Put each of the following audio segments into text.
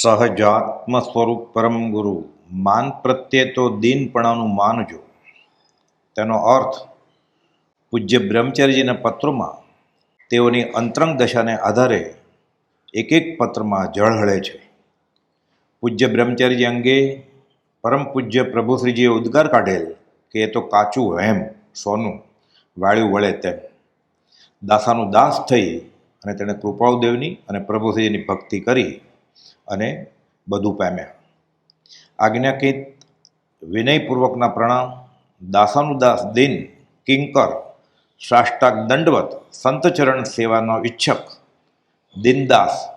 સહજાત્મ સ્વરૂપ પરમ ગુરુ. માન પ્રત્યે તો દીનપણાનું માનજો તેનો અર્થ, પૂજ્ય બ્રહ્મચારીજીના પત્રોમાં તેઓની અંતરંગ દશાને આધારે એક એક પત્રમાં જળહળે છે. પૂજ્ય બ્રહ્મચારીજી અંગે પરમ પૂજ્ય પ્રભુશ્રીજીએ ઉદ્ગાર કાઢેલ કે એ તો કાચું વહેમ, સોનું, વાળ્યું વળે તેમ. દાસાનું દાસ થઈ અને તેણે કૃપાળુદેવની અને પ્રભુશ્રીજીની ભક્તિ કરી અને બધું પામ્યા. આજ્ઞાકિત વિનયપૂર્વકના પ્રણામ. દાસાનુદાસ દિન, કિંકર સાષ્ટાક દંડવત, સંતચરણ સેવાનો ઈચ્છક. દિનદાસ,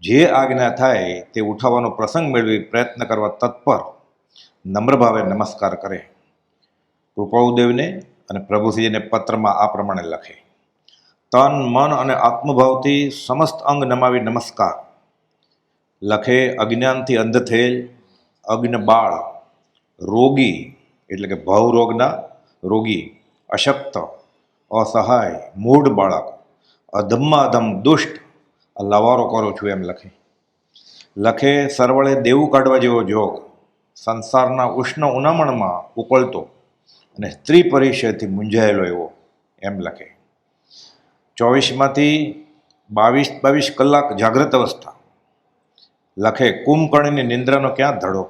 જે આજ્ઞા થાય તે ઉઠાવવાનો પ્રસંગ મેળવી પ્રયત્ન કરવા તત્પર નમ્ર ભાવે નમસ્કાર કરે. કૃપાઉદેવને અને પ્રભુશ્રીજીને પત્રમાં આ પ્રમાણે લખે. તન, મન અને આત્મભાવથી સમસ્ત અંગ નમાવી નમસ્કાર. લખે, અજ્ઞાનથી અંધ થયેલ, અગ્ન બાળ, રોગી, એટલે કે ભવરોગના રોગી, અશક્ત, અસહાય, મૂઢ બાળક અધમમાં અધમ દુષ્ટ લવારો કરું છું એમ લખે. લખે, સરવળે દેવું કાઢવા જેવો જોગ, સંસારના ઉષ્ણ ઉનામણમાં ઉકળતો અને સ્ત્રી પરિચયથી મૂંઝાયેલો એવો એમ લખે. ચોવીસમાંથી બાવીસ બાવીસ કલાક જાગ્રત અવસ્થા લખે, કુંભકર્ણની નિંદ્રાનો ક્યાં ધડો?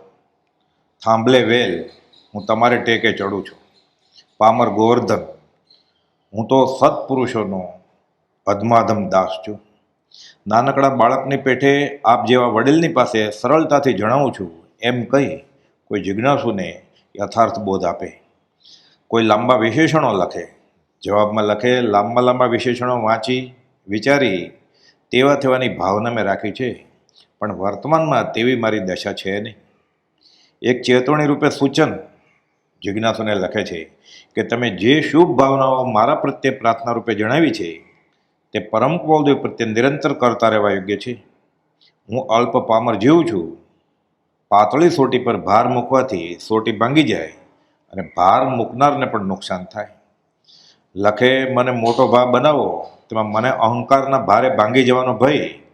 થાંભલે વેલ, હું તમારે ટેકે ચડું છું. પામર ગોવર્ધન, હું તો સત્પુરુષોનો અધમાધમ દાસ છું. નાનકડા બાળકની પેઠે આપ જેવા વડીલની પાસે સરળતાથી જણાવું છું, એમ કહી કોઈ જિજ્ઞાસુને યથાર્થ બોધ આપે. કોઈ લાંબા વિશેષણો લખે, જવાબમાં લખે, લાંબા લાંબા વિશેષણો વાંચી વિચારી તેવા થવાની ભાવના મેં રાખી છે. પણ વર્તમાનમાં તેવી મારી દશા છે નહીં. એક ચેતવણી રૂપે સૂચન જિજ્ઞાસુને લખે છે કે તમે જે શુભ ભાવનાઓ મારા પ્રત્યે પ્રાર્થના રૂપે જણાવી છે, તે પરમ કુળદેવ પ્રત્યે નિરંતર કરતા રહેવા યોગ્ય છે. હું અલ્પ પામર જીવું છું. પાતળી સોટી પર ભાર મૂકવાથી સોટી ભાંગી જાય અને ભાર મૂકનારને પણ નુકસાન થાય. લખે, મને મોટો ભાવ બનાવો, તેમાં મને અહંકારના ભારે ભાંગી જવાનો ભય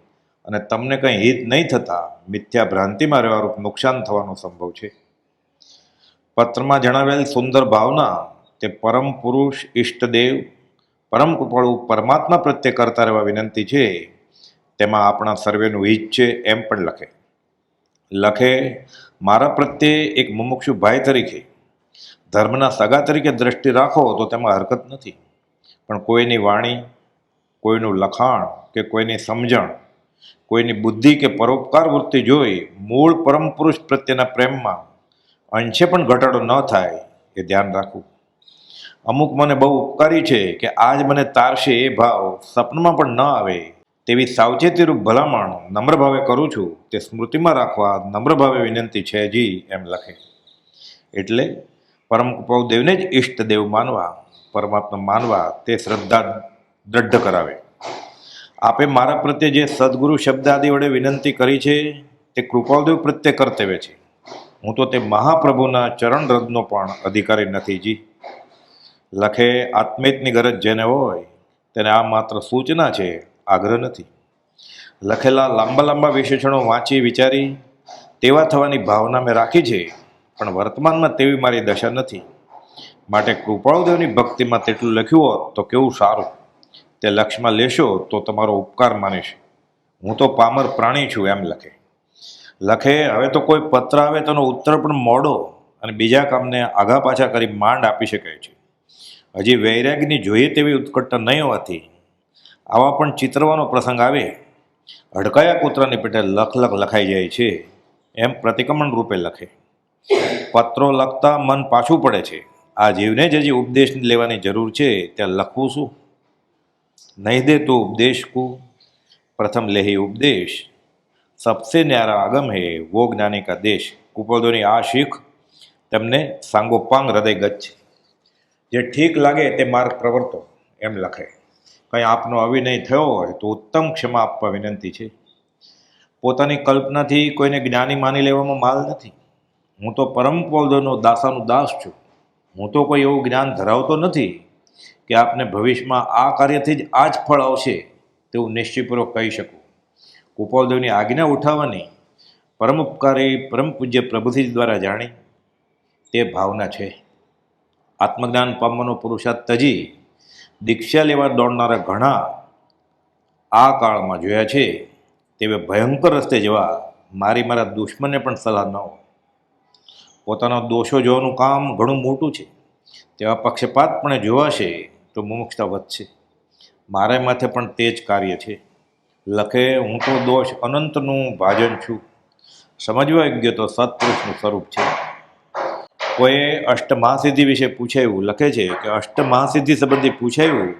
અને તમને કંઈ હિત નહીં થતાં, મિથ્યા ભ્રાંતિમાં રહેવારૂપ નુકસાન થવાનો સંભવ છે. પત્રમાં જણાવેલ સુંદર ભાવના તે પરમ પુરુષ ઈષ્ટદેવ પરમ કૃપાળુ પરમાત્મા પ્રત્યે કરતા રહેવા વિનંતી છે. તેમાં આપણા સર્વેનું હિત છે એમ પણ લખે. લખે, મારા પ્રત્યે એક મુમુક્ષુ ભાઈ તરીકે, ધર્મના સગા તરીકે દ્રષ્ટિ રાખો તો તેમાં હરકત નથી. પણ કોઈની વાણી, કોઈનું લખાણ કે કોઈની સમજણ કોઈની બુદ્ધિ કે પરોપકાર વૃત્તિ જોઈ મૂળ પરમ પુરુષ પ્રત્યેના પ્રેમમાં અંશે પણ ઘટાડો ન થાય એ ધ્યાન રાખવું. અમુક મને બહુ ઉપકારી છે કે આજ મને તારશે એ ભાવ સપનમાં પણ ન આવે તેવી સાવચેતીરૂપ ભલામણ નમ્ર ભાવે કરું છું તે સ્મૃતિમાં રાખવા નમ્ર ભાવે વિનંતી છે જી એમ લખે. એટલે પરમ દેવને જ ઈષ્ટદેવ માનવા, પરમાત્મા માનવા તે શ્રદ્ધા દ્રઢ કરાવે. આપે મારા પ્રત્યે જે સદગુરુ શબ્દ આદિ વડે વિનંતી કરી છે, તે કૃપાલદેવ પ્રત્યે કર્તવ્ય છે. હું તો તે મહાપ્રભુના ચરણ રદનો પણ અધિકારી નથી જી. લખે, આત્મેતની ગરજ જેને હોય, તેને આ માત્ર સૂચના છે, આગ્રહ નથી. લખેલા લાંબા લાંબા વિશેષણો વાંચી વિચારી, તેવા થવાની ભાવના મેં રાખી છે, પણ વર્તમાનમાં તેવી મારી દશા નથી. માટે કૃપાળુદેવની ભક્તિમાં તેટલું લખ્યું હોત તો કેવું સારું. તે લક્ષ્યમાં લેશો તો તમારો ઉપકાર માનીશ હું તો પામર પ્રાણી છું એમ લખે. લખે, હવે તો કોઈ પત્ર આવે તેનો ઉત્તર પણ મોડો અને બીજા કામને આઘા પાછા કરી માંડ આપી શકાય છે. હજી વૈરાગની જોઈએ તેવી ઉત્કટતા નહીં હોવાથી આવા પણ ચિતરવાનો પ્રસંગ આવે. હડકાયા કૂતરાની પેટે લખ લખ લખાઈ જાય છે એમ પ્રતિક્રમણ રૂપે લખે. પત્રો લખતા મન પાછું પડે છે. આ જીવને જ હજી ઉપદેશ લેવાની જરૂર છે. ત્યાં લખવું શું? નહીં तो उपदेश ઉપદેશ કુ પ્રથમ લેહી ઉપદેશ સબસે ન્યારા આગમ है વો ज्ञानी का દેશ કુપોદોની આ શીખ તેમને સાંગોપાંગ હૃદય ગચ્છ જે ઠીક લાગે તે માર્ગ પ્રવર્તો એમ લખે કંઈ આપનો અવિનય થયો હોય તો ઉત્તમ ક્ષમા આપવા વિનંતી છે પોતાની કલ્પનાથી કોઈને જ્ઞાની માની લેવામાં માલ નથી હું તો પરમ પોલદોનો દાસાનું દાસ છું હું તો કોઈ એવું જ્ઞાન ધરાવતો નથી કે આપને ભવિષ્યમાં આ કાર્યથી જ આ જ ફળ આવશે તેવું નિશ્ચયપૂર્વક કહી શકું. ગોપાલદેવની આજ્ઞા ઉઠાવવાની પરમ ઉપકારી, પરમ પૂજ્ય પ્રભુથી દ્વારા જાણી તે ભાવના છે. આત્મજ્ઞાન પામવાનો પુરુષાર્થ તજી દીક્ષા લેવા દોડનારા ઘણા આ કાળમાં જોયા છે. તેવે ભયંકર રસ્તે જવા મારી મારા દુશ્મનને પણ સલાહ ન હોય પોતાના દોષો જોવાનું કામ ઘણું મોટું છે. તેવા પક્ષપાતપણે જોવાશે તો મુમુક્ષતા વધશે. મારે માથે પણ તે જ કાર્ય છે. લખે, હું તો દોષ અનંતનું ભાજન છું. સમજવા યોગ્ય તો સત્પુરુષનું સ્વરૂપ છે. કોઈએ અષ્ટમહાસિદ્ધિ વિશે પૂછાયું, લખે છે કે અષ્ટમહાસિદ્ધિ સંબંધી પૂછાયું,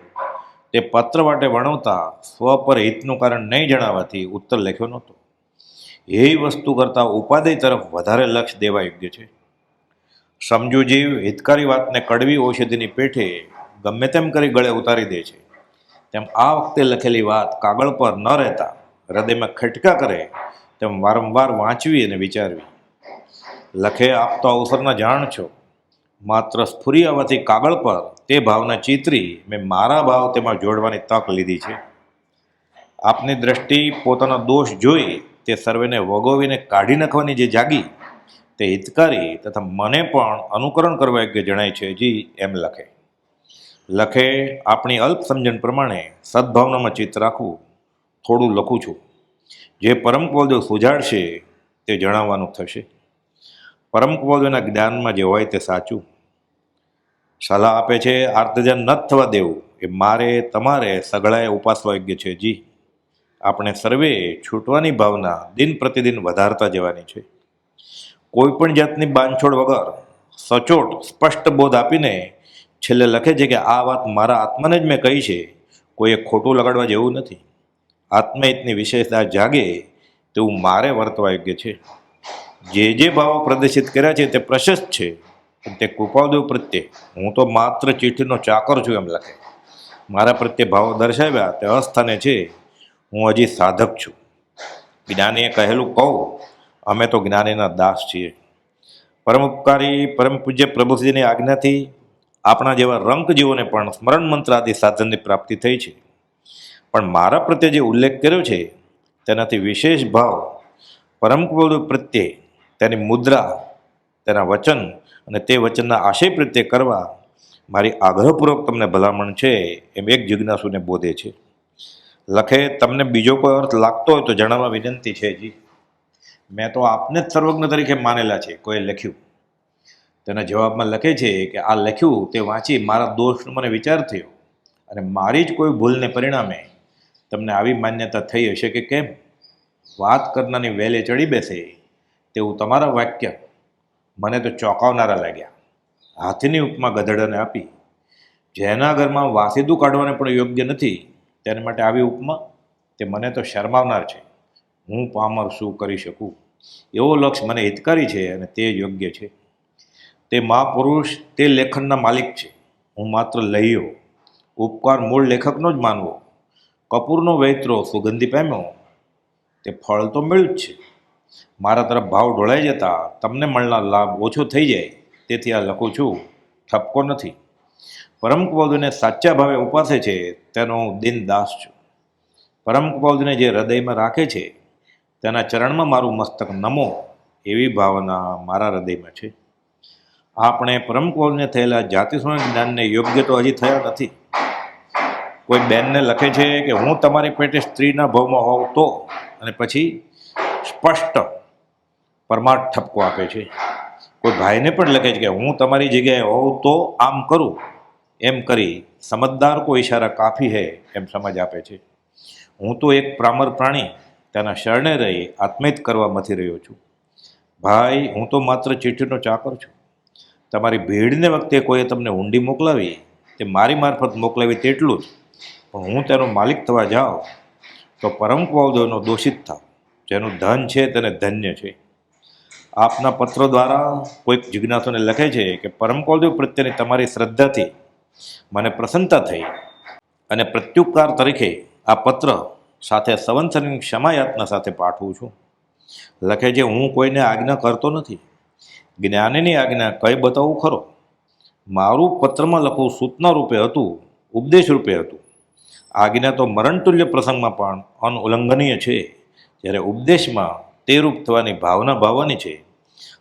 તે પત્ર માટે વણવતા સ્વ પર હિતનું કારણ નહીં જણાવવાથી ઉત્તર લખ્યો નહોતો. એ વસ્તુ કરતાં ઉપાદેય તરફ વધારે લક્ષ દેવા યોગ્ય છે. સમજુ જીવ હિતકારી વાતને કડવી ઔષધિની પેઠે ગમે તેમ કરી ગળે ઉતારી દે છે. તેમ આ વખતે લખેલી વાત કાગળ પર ન રહેતા હૃદયમાં ખટકા કરે તેમ વારંવાર વાંચવી અને વિચારવી. લખે આપ અવસરના જાણ છો. માત્ર સ્ફુરી આવવાથી કાગળ પર તે ભાવના ચિતરી મેં મારા ભાવ તેમાં જોડવાની તક લીધી છે. આપની દ્રષ્ટિ પોતાનો દોષ જોઈ તે સર્વેને વગોવીને કાઢી નાખવાની જે જાગી તે હિતકારી તથા મને પણ અનુકરણ કરવા યોગ્ય જણાય છે જી એમ લખે. લખે, આપણી અલ્પ સમજણ પ્રમાણે સદભાવનામાં ચિત્ત રાખવું થોડું લખું છું. જે પરમ કવલદેવ સુજાડશે તે જણાવવાનું થશે. પરમ કવલદેવના જ્ઞાનમાં જે હોય તે સાચું. સલાહ આપે છે, આર્તજન ન થવા દેવું. એ મારે, તમારે સગળાએ ઉપાસવા યોગ્ય છે જી. આપણે સર્વે છૂટવાની ભાવના દિન પ્રતિદિન વધારતા જવાની છે. કોઈ પણ જાતની બાંધછોડ વગર સચોટ, સ્પષ્ટ બોધ આપીને છેલ્લે લખે છે કે આ વાત મારા આત્માને જ મેં કહી છે. કોઈએ ખોટું લગાડવા જેવું નથી. આત્મહિતની વિશેષતા જાગે તેવું મારે વર્તવા યોગ્ય છે. જે જે ભાવો પ્રદર્શિત કર્યા છે તે પ્રશસ્ત છે. તે કૃપાદેવ પ્રત્યે હું તો માત્ર ચીઠીનો ચાકર છું એમ લખે. મારા પ્રત્યે ભાવો દર્શાવ્યા તે અસ્થાને છે. હું હજી સાધક છું. જ્ઞાનીએ કહેલું કહું અમે તો જ્ઞાનીના દાસ છીએ. પરમ ઉપકારી, પરમ પૂજ્ય પ્રભુજીની આજ્ઞાથી આપણા જેવા રંકજીવોને પણ સ્મરણ મંત્ર સાધનની પ્રાપ્તિ થઈ છે. પણ મારા પ્રત્યે જે ઉલ્લેખ કર્યો છે, તેનાથી વિશેષ ભાવ, પરમ કૃપાળુ પ્રત્યે તેની મુદ્રા, તેના વચન અને તે વચનના આશય પ્રત્યે કરવા મારી આગ્રહપૂર્વક તમને ભલામણ છે, એમ એક જિજ્ઞાસુને બોધે છે. લખે, તમને બીજો કોઈ અર્થ લાગતો હોય તો જણાવવા વિનંતી છે, જી. મેં તો આપને જ સર્વજ્ઞ તરીકે માનેલા છે, કોઈએ લખ્યું. તેના જવાબમાં લખે છે કે આ લખ્યું તે વાંચી મારા દોષનો મને વિચાર થયો અને મારી જ કોઈ ભૂલને પરિણામે તમને આવી માન્યતા થઈ હશે કે કેમ? વાત કરનારની વેલે ચડી બેસે તેવું તમારા વાક્ય મને તો ચોંકાવનારા લાગ્યા. હાથીની ઉપમા ગધેડાને આપી. જેના ઘરમાં વાસીદું કાઢવાને પણ યોગ્ય નથી, તેના માટે આવી ઉપમા તે મને તો શરમાવનાર છે. હું પામર શું કરી શકું? એવો લક્ષ્ય મને હિતકારી છે અને તે યોગ્ય છે. તે મહાપુરુષ, તે લેખનના માલિક છે. હું માત્ર લઈયો ઉપકાર મૂળ લેખકનો જ માનવો. કપૂરનો વૈત્રો સુગંધી પામ્યો તે ફળ તો મળ્યું જ છે. મારા તરફ ભાવ ઢોળાઈ જતા તમને મળનાર લાભ ઓછો થઈ જાય. તેથી આ લખું છું. ઠપકો નથી. પરમ કબોધને સાચા ભાવે ઉપાસે છે તેનો હું દિન દાસ છું. પરમ કબોધને જે હૃદયમાં રાખે છે તેના ચરણમાં મારું મસ્તક નમો એવી ભાવના મારા હૃદયમાં છે. આપણે પરમ કોલને થયેલા જાતિસ્વર જ્ઞાનને યોગ્ય તો હજી થયા નથી. કોઈ બેનને લખે છે કે હું તમારી પેટે સ્ત્રીના ભાવમાં હોઉં તો? અને પછી સ્પષ્ટ પરમાર્થ ઠપકો આપે છે. કોઈ ભાઈને પણ લખે છે કે હું તમારી જગ્યાએ હોઉં તો આમ કરું. એમ કરી સમજદાર કોઈ ઈશારા કાફી હે એમ સમજ આપે છે. હું તો એક પ્રામર પ્રાણી તેના શરણે રહી આત્મિત કરવા મથી રહ્યો છું. ભાઈ, હું તો માત્ર ચીઠીનો ચાકર છું. તમારી ભીડને વખતે કોઈએ તમને ઊંડી મોકલાવી, તે મારી મારફત મોકલાવી તેટલું જ. પણ હું તેનો માલિક થવા જાઉં, તો પરમ કૌદવનો દોષિત થાવ જેનું ધન છે તેને ધન્ય છે. આપના પત્રો દ્વારા કોઈક જિજ્ઞાસુને લખે છે કે, પરમ કૌલદેવ પ્રત્યેની તમારી શ્રદ્ધાથી મને પ્રસન્નતા થઈ અને પ્રત્યુપકાર તરીકે આ પત્ર સાથે સંવંતરની ક્ષમાયાતના સાથે પાઠવું છું. લખે છે, હું કોઈને આજ્ઞા કરતો નથી. જ્ઞાનીની આજ્ઞા કઈ બતાવવું ખરો? મારું પત્રમાં લખવું સૂચના રૂપે હતું, ઉપદેશ રૂપે હતું. આજ્ઞા તો મરણતુલ્ય પ્રસંગમાં પણ અનુલ્લંઘનીય છે. જ્યારે ઉપદેશમાં તે રૂપ થવાની ભાવના ભાવવાની છે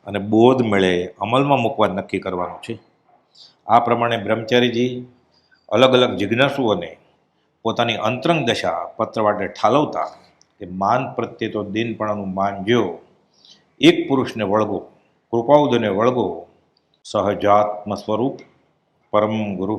અને બોધ મેળે અમલમાં મૂકવા નક્કી કરવાનું છે. આ પ્રમાણે બ્રહ્મચારીજી અલગ અલગ જિજ્ઞાસુઓને પોતાની અંતરંગ દશા પત્રવાટે ઠાલવતા કે માન પ્રત્યે તો દિનપણાનું માન જો એક પુરુષને વળગો કૃપાઉદને વળગો સહજાત્મ સ્વરૂપ પરમ ગુરુ